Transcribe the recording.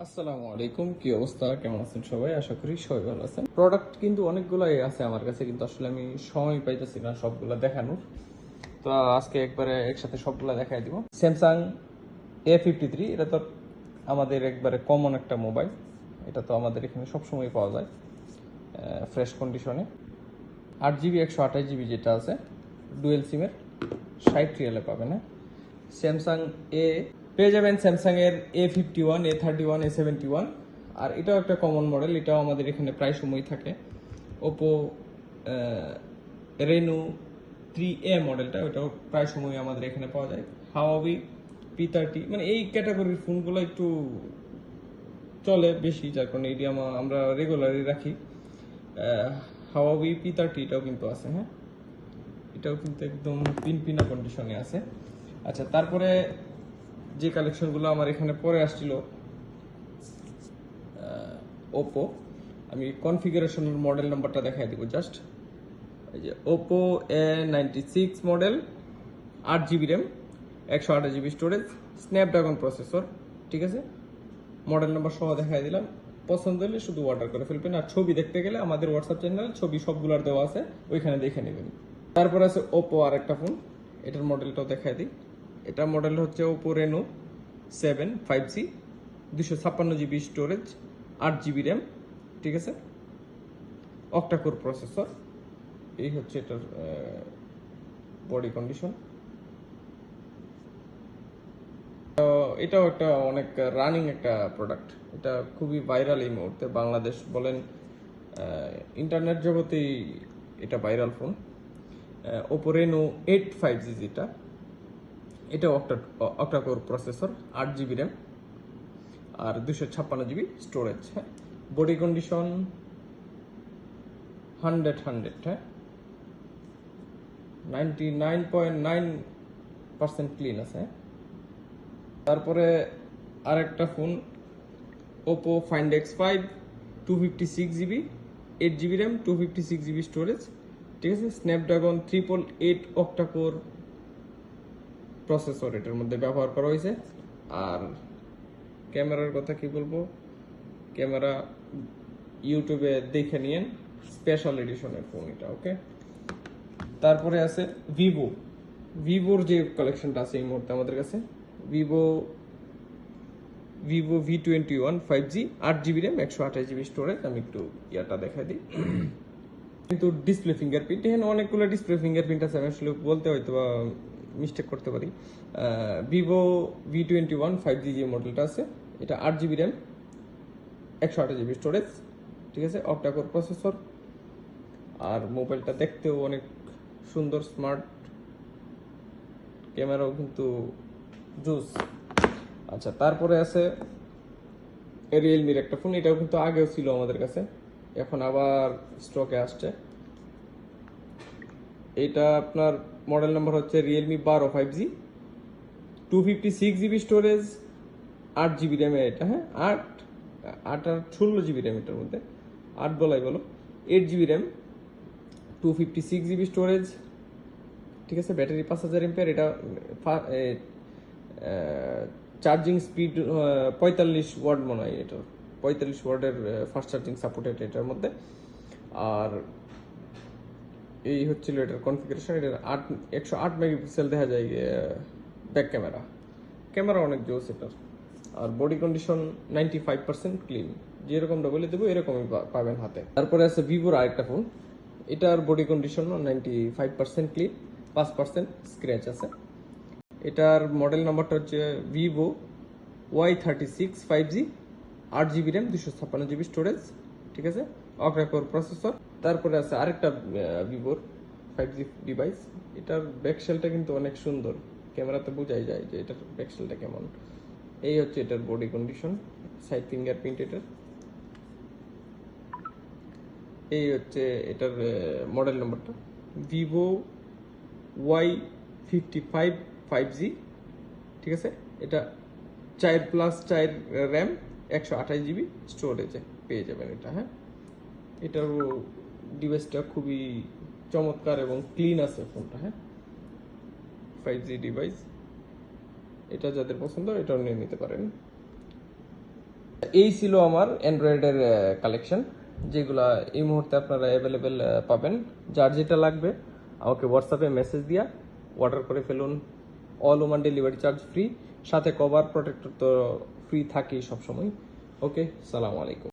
আসসালামু আলাইকুম, কি অবস্থা? কেমন আছেন সবাই? আশা করি সবাই ভালো আছেন। প্রোডাক্ট কিন্তু অনেকগুলাই আছে আমার কাছে, কিন্তু আসলে আমি সময় পাইতেছি না সবগুলা দেখানোর। তো আজকে একবারে একসাথে সবগুলা দেখাই দিব। স্যামসাং এ ফিফটি থ্রি এটা তো আমাদের একবারে কমন একটা মোবাইল এটা তো আমাদের এখানে সবসময় পাওয়া যায় ফ্রেশ কন্ডিশনে আট জিবি, একশো আঠাশ জিবি যেটা আছে ডুয়েল সিমের ষাট রিয়ালে পাবেন হ্যাঁ। স্যামসাং এ পেয়ে যাবেন স্যামসাং এর A fifty one A thirty one A seventy one আর এটাও একটা কমন মডেল এটাও আমাদের এখানে প্রায় সময় থাকে। ওপো রেনু থ্রি এ মডেলটা ওটাও প্রায় সময় আমাদের এখানে পাওয়া যায়। হাওয়াবি পি থার্টি মানে এই ক্যাটাগরির ফোনগুলো একটু চলে বেশি, যার কারণে এটি আমা- আমরা রেগুলারই রাখি। হাওয়াবি পি থার্টি এটাও কিন্তু আছে হ্যাঁ? এটাও কিন্তু একদম পিন পিনা কন্ডিশনে আছে। আচ্ছা তারপরে যে কালেকশনগুলো আমার এখানে পরে আসছিল ওপো আমি কনফিগারেশনের মডেল নাম্বারটা দেখাই দিব জাস্ট এই যে Oppo A ninety six model আট জিবি র্যাম একশো আঠাশ জিবি স্টোরেজ স্ন্যাপড্রাগন প্রসেসর ঠিক আছে? মডেল নাম্বার সহ দেখাই দিলাম। পছন্দ হলে শুধু অর্ডার করে ফেলবেন। আর ছবি দেখতে গেলে আমাদের হোয়াটসঅ্যাপ চ্যানেল ছবি সবগুলোর দেওয়া আছে, ওইখানে দেখে নেবেন। তারপর আছে ওপো আর একটা ফোন এটার মডেলটাও দেখাই দিই। এটা মডেল হচ্ছে Oppo Reno seven five G দুশো ছাপ্পান্ন জিবি স্টোরেজ আট জিবি র্যাম ঠিক আছে? অক্টাকোর প্রসেসর এই হচ্ছে এটার বডি কন্ডিশন এটাও একটা অনেক রানিং একটা প্রোডাক্ট এটা খুবই ভাইরাল এই মুহূর্তে বাংলাদেশ বলেন ইন্টারনেট জগতেই এটা viral phone Oppo Reno eight five G যেটা এটা অক্টা অক্টাকোর প্রসেসর আট জিবি র্যাম আর দুশো ছাপ্পান্ন জিবি স্টোরেজ হ্যাঁ? বডি কন্ডিশন হান্ড্রেড হান্ড্রেড হ্যাঁ? Ninety nine point nine percent clean আছে হ্যাঁ? তারপরে আরেকটা phone Oppo find X five two fifty six GB eight GB RAM two fifty six GB storage ঠিক আছে? Snapdragon triple eight octacore processor এটার মধ্যে ব্যবহার করা হয়েছে। আর ক্যামেরার কথা কি বলব? ক্যামেরা ইউটিউবে দেখে নিয়েন স্পেশাল এডিশনের ফোন এটা ওকে তারপরে আছে ভিভো ভিভোর যে কালেকশনটা আছে এই মুহূর্তে আমাদের কাছে Vivo Vivo V twenty one five G আট জিবি র্যাম একশো আঠাশ জিবি স্টোরেজ আমি একটু ইয়াটা দেখাই দিই। কিন্তু ডিসপ্লে ফিঙ্গারপ্রিন্ট এখানে অনেকগুলো ডিসপ্লে ফিঙ্গারপ্রিন্ট আছে, আমি আসলে বলতে হয়তো বা মিস্টেক করতে পারি। Vivo V twenty one five G যে মডেলটা আছে, এটা আট জিবি র্যাম একশো আঠাশ জিবি স্টোরেজ ঠিক আছে? অক্টাকোর প্রসেসর আর মোবাইলটা দেখতেও অনেক সুন্দর স্মার্ট ক্যামেরাও কিন্তু জুস আচ্ছা তারপরে আছে রিয়েলমির একটা ফোন এটাও কিন্তু আগেও ছিল আমাদের কাছে, এখন আবার স্টকে আসছে। এটা আপনার মডেল নাম্বার হচ্ছে রিয়েলমি বারো five G two fifty six GB storage আট জিবি র্যামের এটা হ্যাঁ? আট আট আর ষোলো জিবি র্যাম এটার মধ্যে। আট বলাই বলো। Eight GB RAM two fifty six GB storage ঠিক আছে? ব্যাটারি পাঁচ হাজার এমপিয়ার এটা চার্জিং স্পিড পঁয়তাল্লিশ ওয়ার্ড মনে হয় এটার। পঁয়তাল্লিশ ওয়ার্ডের ফাস্ট চার্জিং সাপোর্টেড এটার মধ্যে। আর এই হচ্ছিল এটার কনফিগারেশন এটার আট, একশো আট মেগাপিক্সেল দেখা যায় ব্যাক ক্যামেরা ক্যামেরা অনেক জোস এটার আর body condition ninety five percent clean যেরকমটা বলে দেবো, এরকমই পাবেন হাতে। তারপরে আছে ভিভোর আরেকটা ফোন এটার body condition ninety five percent clean পাঁচ পার্সেন্ট স্ক্র্যাচ আছে। এটার মডেল নাম্বারটা হচ্ছে Vivo Y thirty six five G আট জিবি র্যাম দুশো ছাপ্পান্ন জিবি স্টোরেজ ঠিক আছে? অক্রাকোর প্রসেসর তারপরে আছে আরেকটা ভিভোর ফাইভ জি ডিভাইস এটার ব্যাকসেলটা কিন্তু অনেক সুন্দর। ক্যামেরাতে বোঝাই যায় যে এটার ব্যাকসেলটা কেমন। এই হচ্ছে এটার বডি কন্ডিশন সাইড ফিঙ্গারপ্রিন্ট এটার। এই হচ্ছে এটার মডেল নম্বরটা Vivo Y fifty five five G ঠিক আছে? এটা চার প্লাস চার র্যাম একশো আঠাশ জিবি স্টোরেজে পেয়ে যাবেন এটা হ্যাঁ? এটার ডিভাইসটা খুবই চমৎকার এবং ক্লিন আছে ফোনটা হ্যাঁ? ফাইভ জি ডিভাইস এটা যাদের পছন্দ, এটাও নিয়ে নিতে পারেন। এই ছিল আমার অ্যান্ড্রয়েডের কালেকশন যেগুলা এই মুহূর্তে আপনারা অ্যাভেলেবেল পাবেন। যার যেটা লাগবে, আমাকে হোয়াটসঅ্যাপে মেসেজ দিয়া অর্ডার করে ফেলুন। All Oman delivery charge free সাথে কভার প্রোটেক্টর তো ফ্রি থাকেই সবসময়। ওকে সালাম আলাইকুম।